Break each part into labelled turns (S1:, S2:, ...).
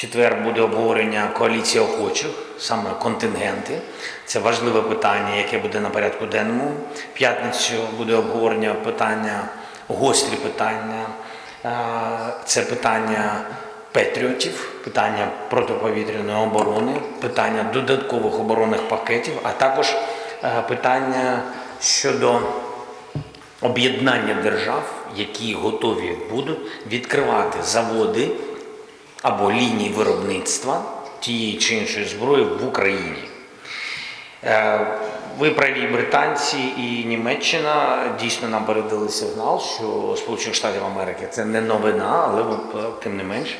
S1: четвер буде обговорення коаліції охочих, саме контингенти. Це важливе питання, яке буде на порядку денному. П'ятницю буде обговорення питання, гострі питання. Е, Це питання патріотів, питання протиповітряної оборони, питання додаткових оборонних пакетів, а також е, питання щодо об'єднання держав, які готові будуть відкривати заводи або лінії виробництва тієї чи іншої зброї в Україні. Е, Ви праві британці і Німеччина дійсно нам передали сигнал, що Сполучених Штатів Америки це не новина, але е, тим не менш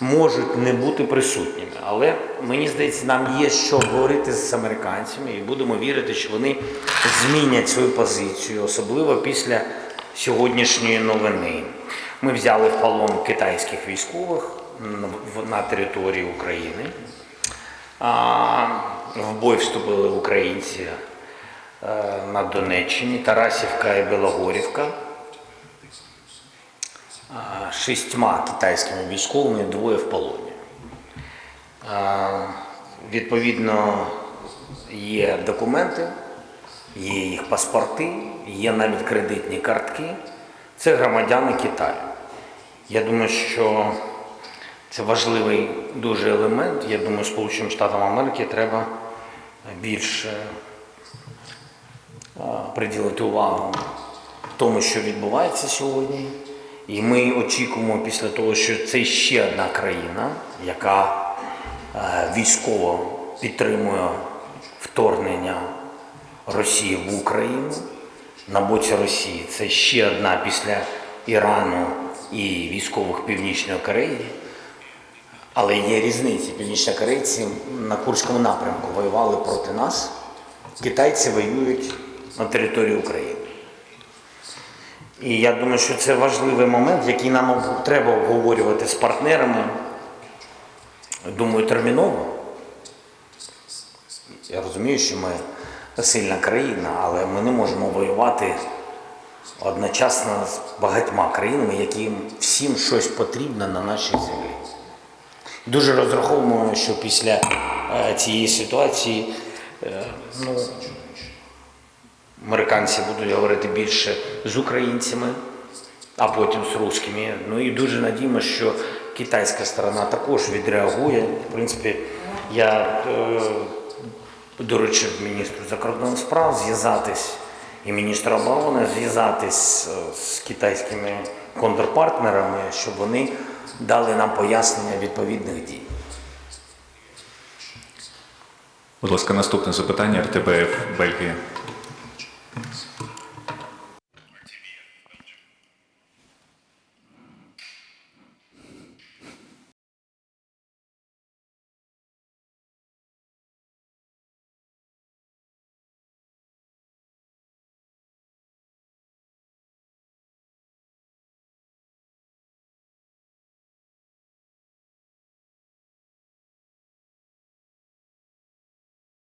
S1: можуть не бути присутніми. Але мені здається, нам є що говорити з американцями, і будемо вірити, що вони змінять свою позицію, особливо після сьогоднішньої новини. Ми взяли в полон китайських військових на території України. В бой вступили українці е, на Донеччині, Тарасівка і Білогорівка. Шістьма китайськими військовими двоє в полоні. Відповідно, є документи, є їх паспорти, є навіть кредитні картки. Це громадяни Китаю. Я думаю, що це важливий дуже елемент. Я думаю, Сполученим Штатам Америки треба більше приділити увагу тому, що відбувається сьогодні. І ми очікуємо після того, що це ще одна країна, яка е, військово підтримує вторгнення Росії в Україну на боці Росії. Це ще одна після Ірану і військових Північної Кореї. Але є різниці. Північнокорейці на Курському напрямку воювали проти нас. Китайці воюють на території України. І я думаю, що це важливий момент, який нам треба обговорювати з партнерами. Думаю, терміново. Я розумію, що ми сильна країна, але ми не можемо воювати одночасно з багатьма країнами, яким всім щось потрібно на нашій землі. Дуже розраховуємо, що після е, цієї ситуації е, ну, американці будуть говорити більше з українцями, а потім з русскими. Ну і дуже надіємо, що китайська сторона також відреагує. В принципі, я е, доручив міністру закордонних справ зв'язатись і міністру оборони зв'язатись з китайськими контрпартнерами, щоб вони дали нам пояснення відповідних дій.
S2: Будь ласка, наступне запитання РТБФ Бельгія.